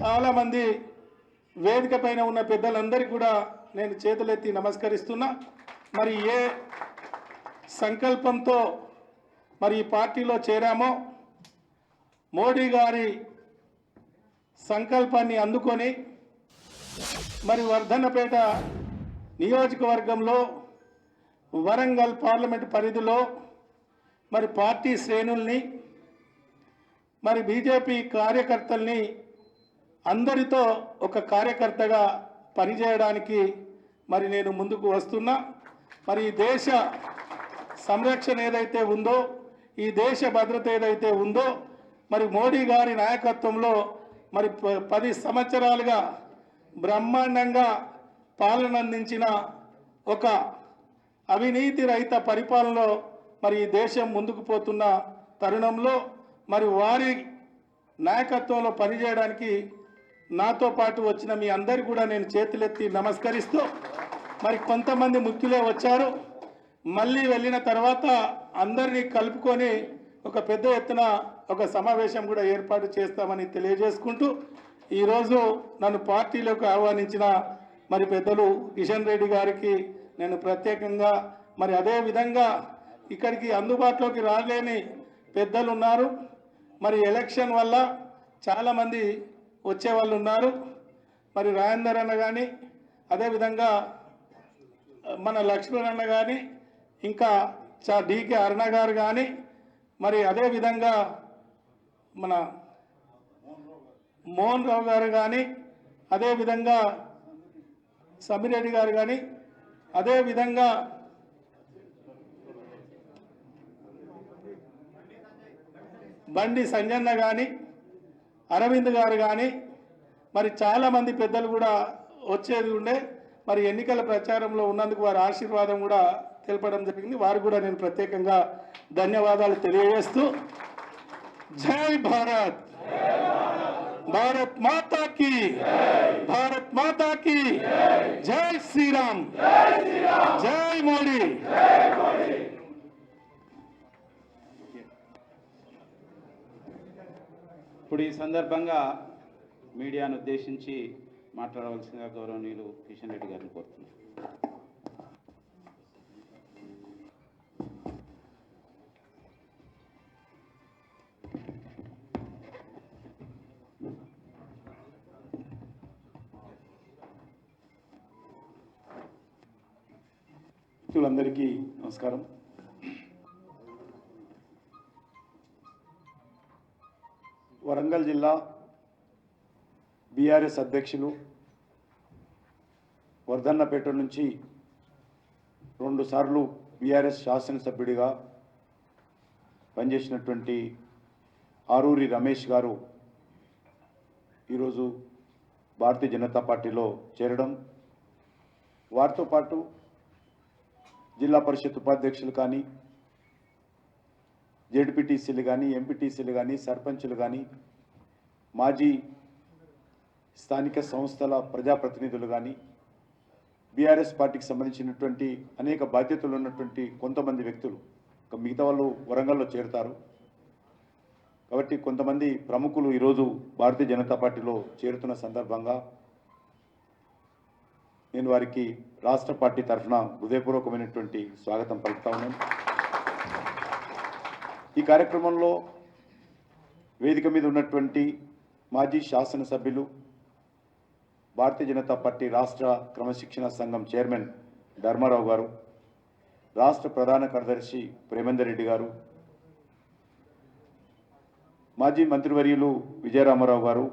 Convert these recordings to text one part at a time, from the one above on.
చాలామంది వేదిక పైన ఉన్న పెద్దలందరికీ కూడా నేను చేతులెత్తి నమస్కరిస్తున్నా. మరి ఏ సంకల్పంతో మరి ఈ పార్టీలో చేరామో మోడీ గారి సంకల్పాన్ని అందుకొని మరి వర్ధన్నపేట నియోజకవర్గంలో వరంగల్ పార్లమెంట్ పరిధిలో మరి పార్టీ శ్రేణుల్ని మరి బీజేపీ కార్యకర్తల్ని అందరితో ఒక కార్యకర్తగా పనిచేయడానికి మరి నేను ముందుకు వస్తున్నా. మరి ఈ దేశ సంరక్షణ ఏదైతే ఉందో ఈ దేశ భద్రత ఏదైతే ఉందో మరి మోడీ గారి నాయకత్వంలో మరి ప- పది సంవత్సరాలుగా బ్రహ్మాండంగా పాలన అందించిన ఒక అవినీతి రహిత పరిపాలనలో మరి ఈ దేశం ముందుకు పోతున్న తరుణంలో మరి వారి నాయకత్వంలో పనిచేయడానికి నాతో పాటు వచ్చిన మీ అందరు కూడా నేను చేతులెత్తి నమస్కరిస్తూ మరి కొంతమంది ముఖ్యులే వచ్చారు. మళ్ళీ వెళ్ళిన తర్వాత అందరినీ కలుపుకొని ఒక పెద్ద ఎత్తున ఒక సమావేశం కూడా ఏర్పాటు చేస్తామని తెలియజేసుకుంటూ ఈరోజు నన్ను పార్టీలోకి ఆహ్వానించిన మరి పెద్దలు కిషన్ రెడ్డి గారికి నేను ప్రత్యేకంగా మరి అదే విధంగా ఇక్కడికి అందుబాటులోకి రాలేని పెద్దలు ఉన్నారు. మరి ఎలక్షన్ వల్ల చాలామంది వచ్చే వాళ్ళు ఉన్నారు. మరి రాజేందర్ అన్న కానీ అదేవిధంగా మన లక్ష్మణ్ అన్న కానీ ఇంకా చా డికే అరుణ గారు కానీ మరి అదేవిధంగా మన మోహన్ రావు గారు కానీ అదేవిధంగా సబిరెడ్డి గారు కానీ అదేవిధంగా బండి సంజన్న కానీ అరవింద్ గారు కానీ మరి చాలామంది పెద్దలు కూడా వచ్చేది ఉండే మరి ఎన్నికల ప్రచారంలో ఉన్నందుకు వారి ఆశీర్వాదం కూడా తెలపడం జరిగింది. వారు కూడా నేను ప్రత్యేకంగా ధన్యవాదాలు తెలియజేస్తూ జై భారత్! భారత్ మాతాకి! భారత్ మాతాకి! జై శ్రీరామ్! జై మోడీ! ఇప్పుడు ఈ సందర్భంగా మీడియాను ఉద్దేశించి మాట్లాడవలసిందిగా గౌరవనీయులు కిషన్ రెడ్డి గారిని కోరుతున్నాను. మిత్రులందరికీ నమస్కారం. వరంగల్ జిల్లా బీఆర్ఎస్ అధ్యక్షులు వర్ధన్నపేట నుంచి రెండుసార్లు బీఆర్ఎస్ శాసనసభ్యుడిగా పనిచేసినటువంటి ఆరూరి రమేష్ గారు ఈరోజు భారతీయ జనతా పార్టీలో చేరడం. వారితో పాటు జిల్లా పరిషత్ ఉపాధ్యక్షులు కానీ జెడ్పీటీసీలు కానీ ఎంపీటీసీలు కానీ సర్పంచులు కానీ మాజీ స్థానిక సంస్థల ప్రజాప్రతినిధులు కానీ బీఆర్ఎస్ పార్టీకి సంబంధించినటువంటి అనేక బాధ్యతలు ఉన్నటువంటి కొంతమంది వ్యక్తులు మిగతా వాళ్ళు వరంగల్లో చేరుతారు. కాబట్టి కొంతమంది ప్రముఖులు ఈరోజు భారతీయ జనతా పార్టీలో చేరుతున్న సందర్భంగా నేను వారికి రాష్ట్ర పార్టీ తరఫున హృదయపూర్వకమైనటువంటి స్వాగతం పలుకుతా ఉన్నాను. ఈ కార్యక్రమంలో వేదిక మీద ఉన్నటువంటి మాజీ శాసనసభ్యులు భారతీయ జనతా పార్టీ రాష్ట్ర క్రమశిక్షణ సంఘం చైర్మన్ ధర్మారావు గారు రాష్ట్ర ప్రధాన కార్యదర్శి ప్రేమేందర్ రెడ్డి గారు మాజీ మంత్రివర్యులు విజయరామారావు గారు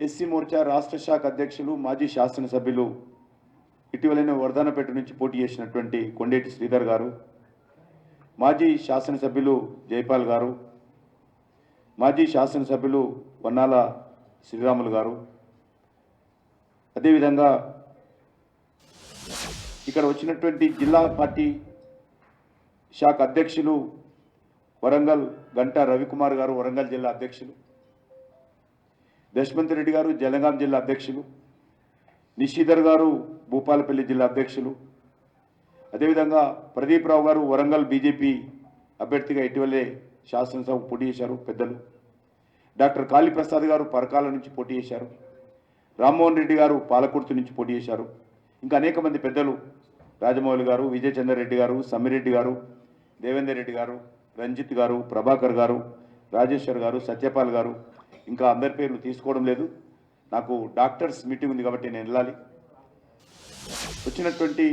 ఎస్సీ మోర్చా రాష్ట్ర శాఖ అధ్యక్షులు మాజీ శాసనసభ్యులు ఇటీవలైన వరదానపేట నుంచి పోటీ చేసినటువంటి కొండేటి శ్రీధర్ గారు మాజీ శాసనసభ్యులు జైపాల్ గారు మాజీ శాసనసభ్యులు వన్నాల శ్రీరాములు గారు. అదేవిధంగా ఇక్కడ వచ్చినటువంటి జిల్లా పార్టీ శాఖ అధ్యక్షులు వరంగల్ గంటా రవికుమార్ గారు వరంగల్ జిల్లా అధ్యక్షులు. దశమంత్ రెడ్డి గారు జలగాం జిల్లా అధ్యక్షులు. నిశీధర్ గారు భూపాలపల్లి జిల్లా అధ్యక్షులు. అదేవిధంగా ప్రదీప్ రావు గారు వరంగల్ బీజేపీ అభ్యర్థిగా ఇటీవలే శాసనసభ పోటీ చేశారు పెద్దలు. డాక్టర్ కాళీప్రసాద్ గారు పరకాల నుంచి పోటీ చేశారు. రామ్మోహన్ రెడ్డి గారు పాలకుర్తి నుంచి పోటీ చేశారు. ఇంకా అనేక మంది పెద్దలు రాజమౌళి గారు విజయ్ చంద్రరెడ్డి గారు సమ్మిరెడ్డి గారు దేవేందర్ రెడ్డి గారు రంజిత్ గారు ప్రభాకర్ గారు రాజేశ్వర్ గారు సత్యపాల్ గారు. ఇంకా అందరి పేర్లు తీసుకోవడం లేదు. నాకు డాక్టర్స్ మీటింగ్ ఉంది కాబట్టి నేను వెళ్ళాలి. వచ్చినటువంటి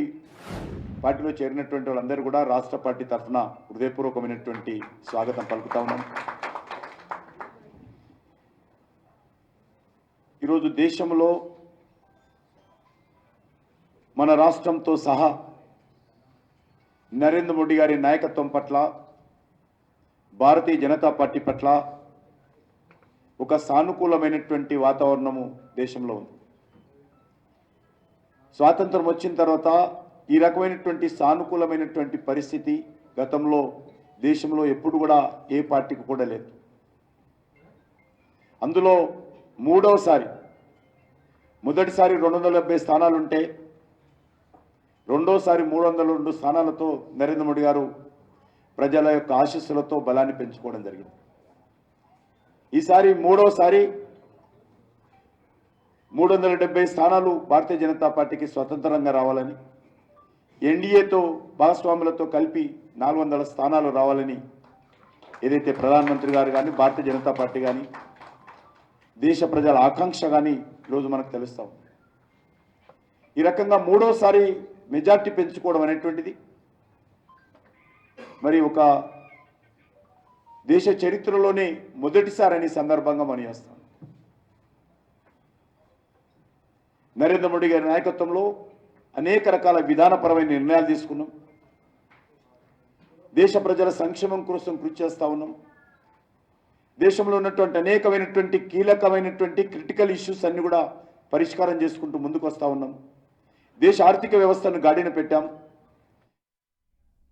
పార్టీలో చేరినటువంటి వాళ్ళందరూ కూడా రాష్ట్ర పార్టీ తరఫున హృదయపూర్వకమైనటువంటి స్వాగతం పలుకుతా ఉన్నాం. ఈరోజు దేశంలో మన రాష్ట్రంతో సహా నరేంద్ర మోడీ గారి నాయకత్వం పట్ల భారతీయ జనతా పార్టీ పట్ల ఒక సానుకూలమైనటువంటి వాతావరణము దేశంలో ఉంది. స్వాతంత్రం వచ్చిన తర్వాత ఈ రకమైనటువంటి సానుకూలమైనటువంటి పరిస్థితి గతంలో దేశంలో ఎప్పుడు కూడా ఏ పార్టీకి కూడా లేదు. అందులో మూడవసారి మొదటిసారి రెండు వందల డెబ్బై స్థానాలుంటే రెండోసారి మూడు వందల రెండు స్థానాలతో నరేంద్ర మోడీ గారు ప్రజల యొక్క ఆశీస్సులతో బలాన్ని పెంచుకోవడం జరిగింది. ఈసారి మూడోసారి మూడు వందల డెబ్బై స్థానాలు భారతీయ జనతా పార్టీకి స్వతంత్రంగా రావాలని ఎన్డీఏతో భాగస్వాములతో కలిపి నాలుగు వందల స్థానాలు రావాలని ఏదైతే ప్రధానమంత్రి గారు కానీ భారతీయ జనతా పార్టీ కానీ దేశ ప్రజల ఆకాంక్ష కానీ ఈరోజు మనకు తెలుస్తాం. ఈ రకంగా మూడోసారి మెజార్టీ పెంచుకోవడం అనేటువంటిది. మరి ఒక దేశ చరిత్రలోనే మొదటిసారి అనే సందర్భంగా మనం చేస్తాం. నరేంద్ర మోడీ గారి నాయకత్వంలో అనేక రకాల విధానపరమైన నిర్ణయాలు తీసుకున్నాం. దేశ ప్రజల సంక్షేమం కోసం కృషి చేస్తూ ఉన్నాం. దేశంలో ఉన్నటువంటి అనేకమైనటువంటి కీలకమైనటువంటి క్రిటికల్ ఇష్యూస్ అన్ని కూడా పరిష్కారం చేసుకుంటూ ముందుకు వస్తూ ఉన్నాం. దేశ ఆర్థిక వ్యవస్థను గాడిన పెట్టాం.